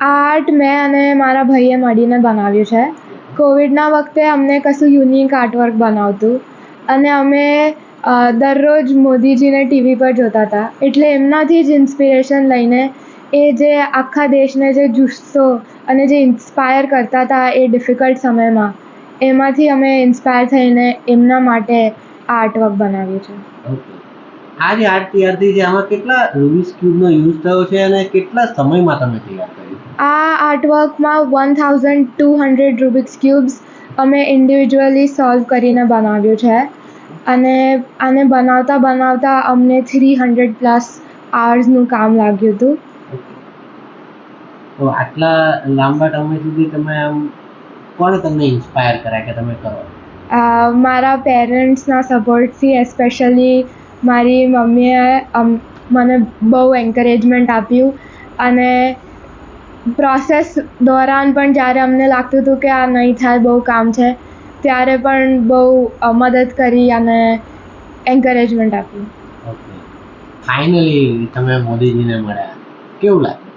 Art મેં અને મારા ભાઈએ મળીને બનાવ્યું છે. કોવિડના વખતે અમને કશું યુનિક આર્ટવર્ક બનાવતું અને અમે દરરોજ મોદીજીને ટીવી પર જોતા હતા. એટલે એમનાથી જ ઇન્સ્પિરેશન લઈને એ જે આખા દેશને જે જુસ્સો અને જે ઇન્સ્પાયર કરતા હતા એ ડિફિકલ્ટ સમયમાં, એમાંથી અમે ઇન્સ્પાયર થઈને એમના માટે આર્ટવર્ક બનાવ્યું છે. આ જે આર્ટ તૈયાર થઈ છે, આમાં કેટલા રૂબિક્સ ક્યુબનો યુઝ થયો છે અને કેટલા સમયમાં તમે તૈયાર કર્યું? આ આર્ટવર્કમાં one thousand two hundred Rubik's cubes અમે ઇન્ડિવિજ્યુઅલી સોલ્વ કરીને બનાવ્યું છે. અને આને બનાવતા બનાવતા અમને થ્રી હંડ્રેડ પ્લસ આવર્સનું કામ લાગ્યું હતું. તો આટલા લાંબા સમય સુધી તમે આમ કોણે તમને ઇન્સ્પાયર કર્યા કે તમે કરો? મારા પેરેન્ટ્સના સપોર્ટથી એસ્પેશિયલી મારી મમ્મીએ મને બહુ એન્કરેજમેન્ટ આપ્યું. અને પ્રોસેસ દોરાન પણ જ્યારે અમને લાગતું હતું કે આ નહીં થાય બહુ કામ છે ત્યારે પણ બહુ મદદ કરી અને એન્કરેજમેન્ટ આપ્યું ફાઇનલી તમે મોદીજીને મળ્યા. કેવું લાગ્યું?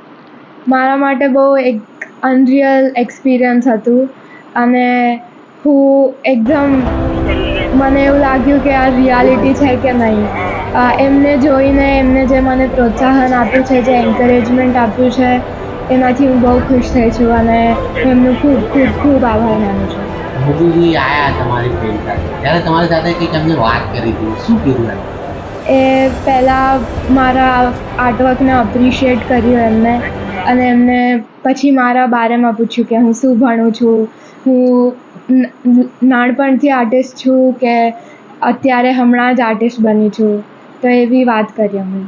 મારા માટે બહુ એક અનરિયલ એક્સપિરિયન્સ હતું અને હું એકદમ મને એવું લાગ્યું કે આ રિયાલિટી છે કે નહીં. એમને જોઈને એમને જે મને પ્રોત્સાહન આપ્યું છે જે એન્કરેજમેન્ટ આપ્યું છે એનાથી હું બહુ ખુશ થઈ છું અને એમનું ખૂબ ખૂબ ખૂબ આભાર માનું છું. મોદીજી આયા તમારી ફ્રેન્ડ સાથે ત્યારે તમારી સાથે કંઈક એમને વાત કરી હતી. શું કીધું એ પહેલાં મારા આર્ટવર્કને અપ્રિશિએટ કર્યું એમને અને એમને પછી મારા બારેમાં પૂછ્યું કે હું શું ભણું છું? હું નાનપણથી આર્ટિસ્ટ છું કે અત્યારે હમણાં જ આર્ટિસ્ટ બની છું? તો એવી વાત કરી અમે